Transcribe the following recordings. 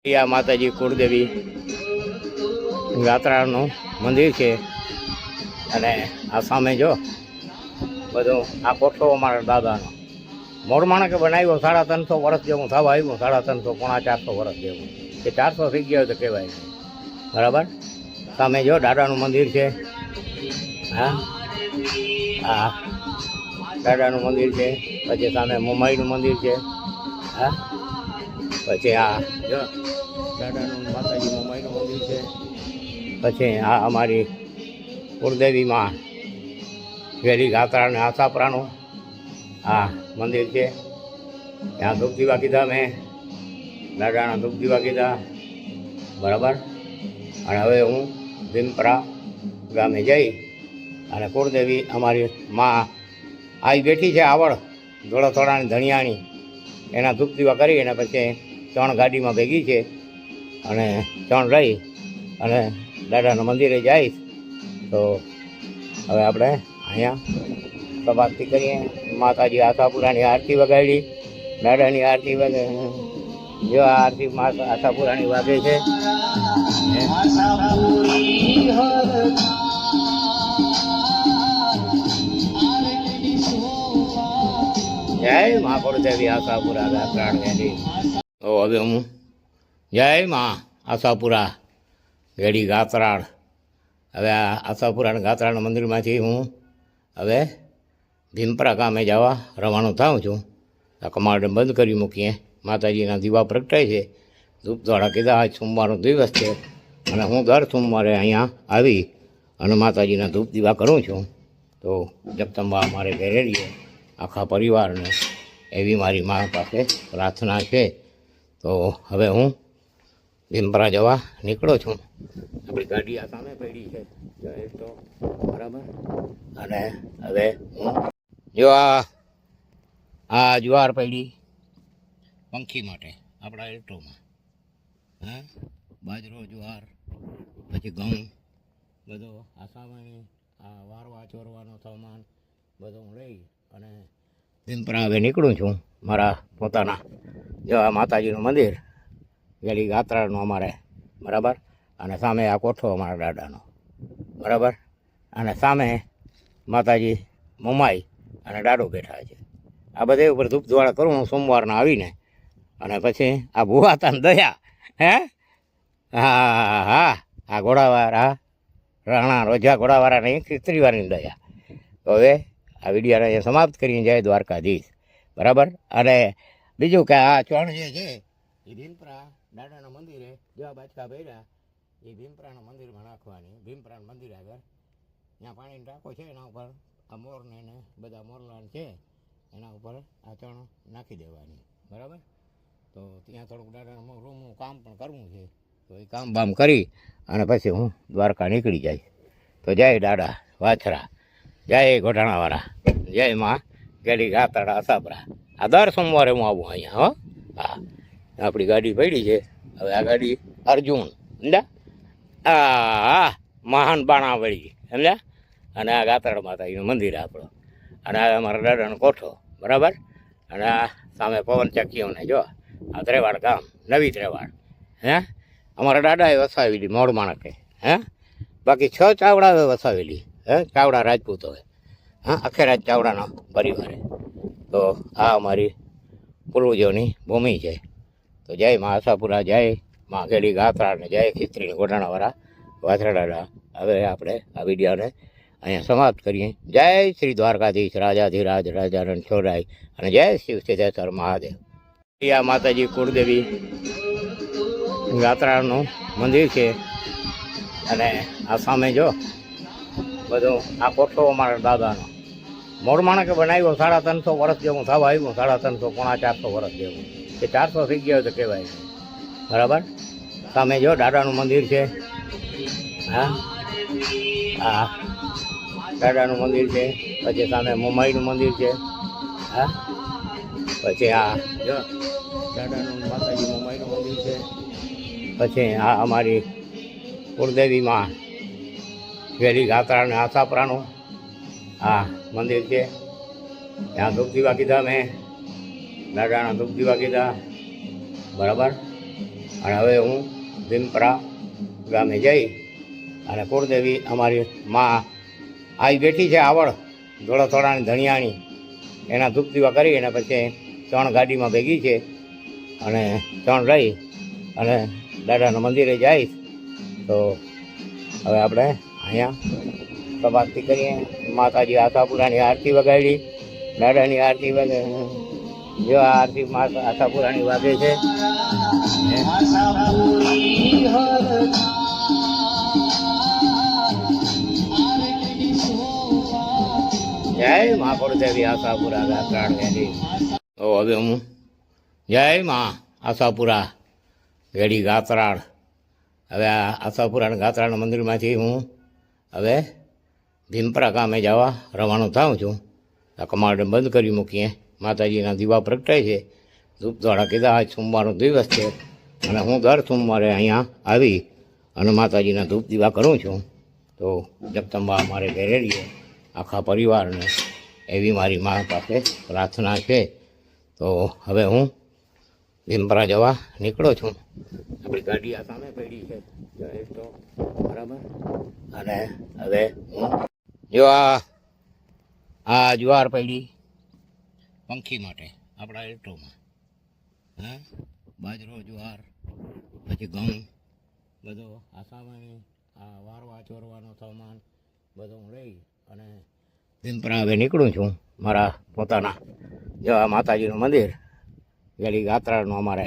આ માતાજી કુળદેવી ગાત્રાનું મંદિર છે. અને આ સામે જો બધું આ કોઠો અમારા દાદાનો. મોરમાણકે બનાવ્યો સાડા ત્રણસો વર્ષ જેવું થવા આવ્યું, સાડા ત્રણસો પોણા ચારસો વર્ષ જેવું. કે ચારસો થઈ ગયો તો કહેવાય. બરાબર? સામે જો દાદાનું મંદિર છે. હા? હા. દાદાનું મંદિર છે. પછી સામે મુંબઈનું મંદિર છે. હા? પછી આ દાદાનું માતાજી મુંબઈનું મંદિર છે. પછી આ અમારી કુળદેવીમાં વેલી ગાત્રા અને આશાપરાનું આ મંદિર છે. ત્યાં ધૂપ દીવા કીધા મેં દાદાના ધૂપ દીવા કીધા. બરાબર? અને હવે હું ભીમપરા ગામે જઈ અને કુળદેવી અમારી મા આવી બેઠી છે આવડ ધોળાથોડાની ધણિયાણી. એના ધૂપ દીવા કરી અને પછી ત્રણ ગાડીમાં ભેગી છે અને ત્રણ રહી અને દાદાના મંદિરે જઈશ તો હવે આપણે અહીંયા સમાપ્તિ કરીએ. માતાજી આશાપુરાની આરતી વગાડી. દાદાની આરતી વગે જો આરતી માતા આશાપુરાની વાગે છે. જય મહાપુર દેવી આશાપુરા પ્રાણ વેડી તો હવે હું જય મા આશાપુરા ઘેડી ગાતરાણ. હવે આ આશાપુરા ગાતરાણ મંદિરમાંથી હું હવે ભીમપરા ગામે જવા રવાનો થાઉં છું. આ કમાડ બંધ કરી મૂકીએ. માતાજીના દીવા પ્રગટાય છે. ધૂપ દ્વારા કીધા, આજ સોમવારનો દિવસ છે અને હું દર સોમવારે અહીંયા આવી અને માતાજીના ધૂપ દીવા કરું છું. તો જગદંબા અમારે ઘેરે આખા પરિવારને એવી મારી મા પાસે પ્રાર્થના છે. તો હવે હું ભીમપરા જવા નીકળો છું. આપણી ગાડી આ સામે પડી છે. તો બરાબર. અને હવે હું જો આ આ જુવાર પડી પંખી માટે આપણા એલ્ટોમાં હા? બાજરો જુવાર પછી ઘઉં બધો આ સામાન્ય આ વારવા ચોરવાનો સામાન બધો હું લઈ અને ભીમપરા હવે નીકળું છું મારા પોતાના જો આ માતાજીનું મંદિર, વેલી ગાત્રાનું અમારે, બરાબર? અને સામે આ કોઠો અમારા દાદાનો, બરાબર? અને સામે માતાજી મોમાઈ અને દાડો બેઠા છે. આ બધે ઉપર ધૂપ દ્વારા કરું હું સોમવારના આવીને, અને પછી આ ભુવાતાન દયા, હે? હા હા આ ઘોડાવાળા, રાણા રોજા ઘોડાવાળાની ખીસ્ત્રીવાળાની દયા. હવે આ વિડીયોને અહીંયા સમાપ્ત કરીને જાય દ્વારકાધીશ. બરાબર? અને બીજું કે આ ચણ જે છે, એ ભીમપરા દાદાના મંદિરે જેવા બાચકા ભર્યા, એ ભીમપરાના મંદિરમાં નાખવાની. ભીમપરાના મંદિર આગળ ત્યાં પાણીનો ટાંકો છે, એના ઉપર આ મોરને ને બધા મોરલાન છે, એના ઉપર આ ચણ નાખી દેવાની. બરાબર? તો ત્યાં થોડુંક દાદાના રૂમનું કામ પણ કરવું છે, તો એ કામ બામ કરી અને પછી હું દ્વારકા નીકળી જાય તો જય દાડા વાછરા. જય ઘોટાણાવાળા જય માં ગાડી ગાતાડા અસાબરા. આ દર સોમવારે હું આવું અહીંયા, હો? હા. આપણી ગાડી પડી છે. હવે આ ગાડી અર્જુન, સમજ્યા? આ મહાન બાણા વળી સમજ્યા? અને આ ગાતાડ માતાજીનું મંદિર આપણો. અને આ અમારા દાદાનો કોઠો, બરાબર? અને આ સામે પવન ચક્કીઓને જો, આ ત્રેવાડ ગામ, નવી ત્રેવાડ, હે? અમારા દાદાએ વસાવેલી મોડ માણકે, હે? બાકી છ ચાવડાવે વસાવેલી. હે? ચાવડા હોય હા. અખેરાજ ચાવડાનો પરિવાર. તો આ અમારી પૂર્વજોની ભૂમિ છે. તો જય મા આશાપુરા, જય મા ઘેડી ગાત્રા ને જય ખીસ્ત્રીને ગોઢાણાવાળા વાથરાડા હવે આપણે આ વિડીયોને અહીંયા સમાપ્ત કરીએ. જય શ્રી દ્વારકાધીશ, રાજાધિરાજ રાજાનંદ છોડાઈ અને જય શિવ સિદ્ધેશ્વર મહાદેવ. આ માતાજી, કુળદેવી, ગાત્રાનું મંદિર છે. અને આ સામે જો બધું આ કોઠો અમારા દાદાનો. મોર માણકે બનાવ્યો સાડા ત્રણસો વર્ષ જેવું થવા આવ્યું સાડા ત્રણસો, પોણા ચારસો વર્ષ જેવું. કે ચારસો થઈ ગયો તો કહેવાય. બરાબર? સામે જો દાદાનું મંદિર છે. હા? હા. દાદાનું મંદિર છે. પછી સામે મુંબઈનું મંદિર છે. હા? પછી આ જો દાદાનું માતાજી મુંબઈનું મંદિર છે. પછી આ અમારી કુળદેવીમાં વેલી ઘાતરા અને આશાપરાનું આ મંદિર છે. ત્યાં ધૂપ દીવા કીધા મેં. દાદાના ધૂપ દીવા કીધા. બરાબર? અને હવે હું ભીમપરા ગામે જઈ અને કુળદેવી અમારી માં આવી બેઠી છે આવડ ધોળાથોડાની ધણિયાણી. એના ધૂપ દીવા કરી અને પછી ત્રણ ગાડીમાં ભેગી છે અને ત્રણ રહી અને દાદાના મંદિરે જઈશ તો હવે આપણે અહીંયા સભાથી કરીએ. માતાજી આશાપુરાની આરતી વગાડી. દાદાની આરતી વગે જો આ આરતી માતા આશાપુરાની વાગે છે. જય મા દેવી આશાપુરા ગાત્રાણ ઓ, હવે હું જય મા આશાપુરા ઘેડી ગાતરાણ હવે આ આશાપુરાના ગાત્રાળ મંદિરમાંથી હું હવે ભીમપરા ગામે જવા રવાનો થાઉં છું. આ કમાડ બંધ કરી મૂકીએ. માતાજીના દીવા પ્રગટાય છે. ધૂપ કીધા, આજ સોમવારનો દિવસ છે અને હું દર સોમવારે અહીંયા આવી અને માતાજીના ધૂપ દીવા કરું છું. તો જગદંબા અમારે ઘેરે રહીએ. આખા પરિવારને એવી મારી મા પાસે પ્રાર્થના છે. તો હવે હું ભીમપરા જવા નીકળો છું. આપણી ગાડી આ સામે પડી છે. તો બરાબર. અને હવે હું જો આ જુવાર પડી પંખી માટે, આપણા એટોમાં હા? બાજરો, જુવાર, પછી ઘઉં, બધો આ સામાન આ વારવા ચોરવાનો સામાન બધો હું લઈ અને ભીમપરા હવે નીકળું છું મારા પોતાના જો આ માતાજીનું મંદિર. વેલી ગાત્રાનું અમારે,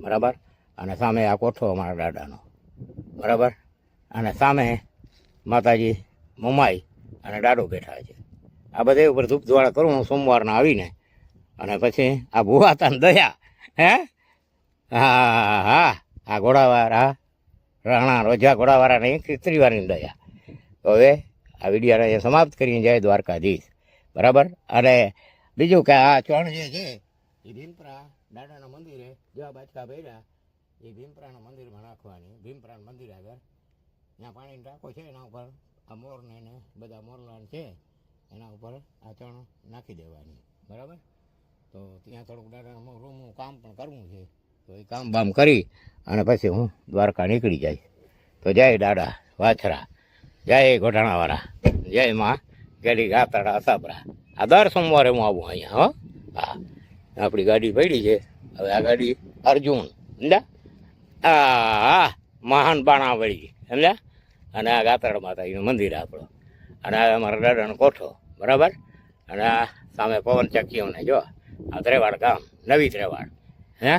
બરાબર? અને સામે આ કોઠો અમારા દાદાનો, બરાબર? અને સામે માતાજી મમાઈ અને દાડો બેઠા છે. આ બધે ઉપર ધૂપ ધુવાળા કરું હું સોમવારના આવીને, અને પછી આ ભૂવાતાને દયા, હે? હા હા આ ઘોડાવાળા, રાણા, રોજા ઘોડાવાળાને ખીસ્ત્રીવાળાની દયા. હવે આ વિડીયોને સમાપ્ત કરીને જાય દ્વારકાધીશ. બરાબર? અને બીજું કે આ ચણ જે છે, એ ભીમપરા. દાદાના મંદિરે જેવા બાચકા ભર્યા, એ ભીમપરાના મંદિરમાં નાખવાની. ભીમપરાના મંદિર આગળ ત્યાં પાણીનો ટાંકો છે, એના ઉપર આ મોરને ને બધા મોરલાન છે, એના ઉપર આ ચણ નાખી દેવાની. બરાબર? તો ત્યાં થોડુંક દાદાનું રૂમનું કામ પણ કરવું છે, તો એ કામ બામ કરી અને પછી હું દ્વારકા નીકળી જાય. તો જય દાડા વાછરા, જય ઘોટાણાવાળા જય માં ગેડી ગાતાડા અસાબરા આ દર સોમવારે હું આવું અહીંયા, હો? હા. આપણી ગાડી પડી છે. હવે આ ગાડી અર્જુન, સમજ્યા? આ મહાન બાણાવળી, સમજ્યા? અને આ ગાતાળ માતાજીનું મંદિર આપણો. અને આ અમારા દાદાનો કોઠો, બરાબર? અને આ સામે પવન ચક્કીઓને જો, આ ત્રેવાડ ગામ, નવી ત્રેવાડ, હે?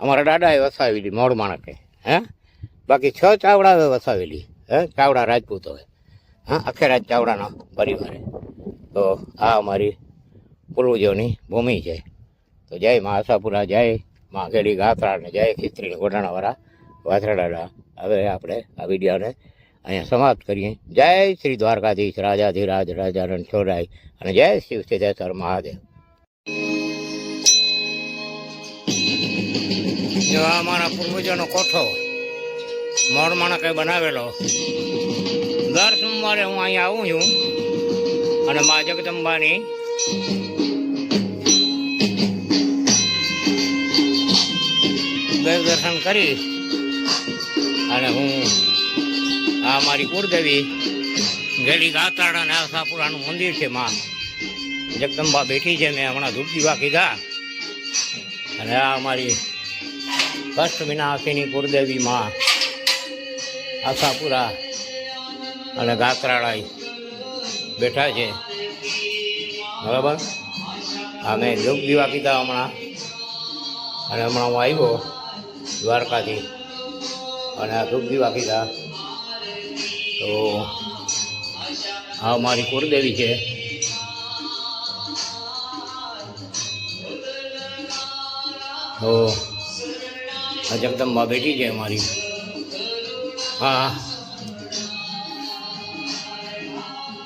અમારા દાદાએ વસાવેલી મોડ માણકે, હે? બાકી છ ચાવડાએ વસાવેલી, હે? ચાવડા રાજપૂતોએ હા? અખેરાજ ચાવડાના પરિવારે. તો આ અમારી પૂર્વજોની ભૂમિ છે. તો જય મા આશાપુરા, જય મા ગેડી ગાત્રા ને જય ખીસ્ત્રી ગોડાણાવાળા વાછરા દાદા હવે આપણે આ વિડીયોને અહીંયા સમાપ્ત કરીએ. જય શ્રી દ્વારકાધીશ, રાજાધિરાજ રાજાનંદ છોડાઈ અને જય શિવ સિદ્ધેશ્વર મહાદેવ. જો આ અમારા પૂર્વજોનો કોઠો મોડ માણકે બનાવેલો, દર સોમવારે હું અહીંયા આવું છું અને મા જગદંબાની કરીશ. અને હું આ મારી કુળદેવી ગેલી ગાતાળ અને આશાપુરાનું મંદિર છે માં. જગદંબા બેઠી છે, મેં હમણાં ધૂપ દીવા કીધા. અને આ અમારી કષ્ટ વિનાશીની કુળદેવી માં, આશાપુરા અને ગાત્રાળાઈ બેઠા છે. બરાબર અમે ધૂપ દીવા કીધા હમણાં. અને હમણાં હું આવ્યો. દ્વારકાથી. અને આ ધૂપ બાકી કીધા તો આ મારી કુળદેવી છે. તો આ જગદંબા બેઠી છે મારી હા.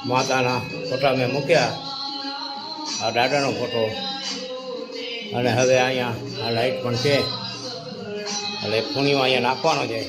માતાના ફોટા મેં મૂક્યા. આ દાદાનો ફોટો. અને હવે અહીંયા આ લાઈટ પણ છે. એટલે ફૂણીઓ અહીંયા નાખવાનો છે.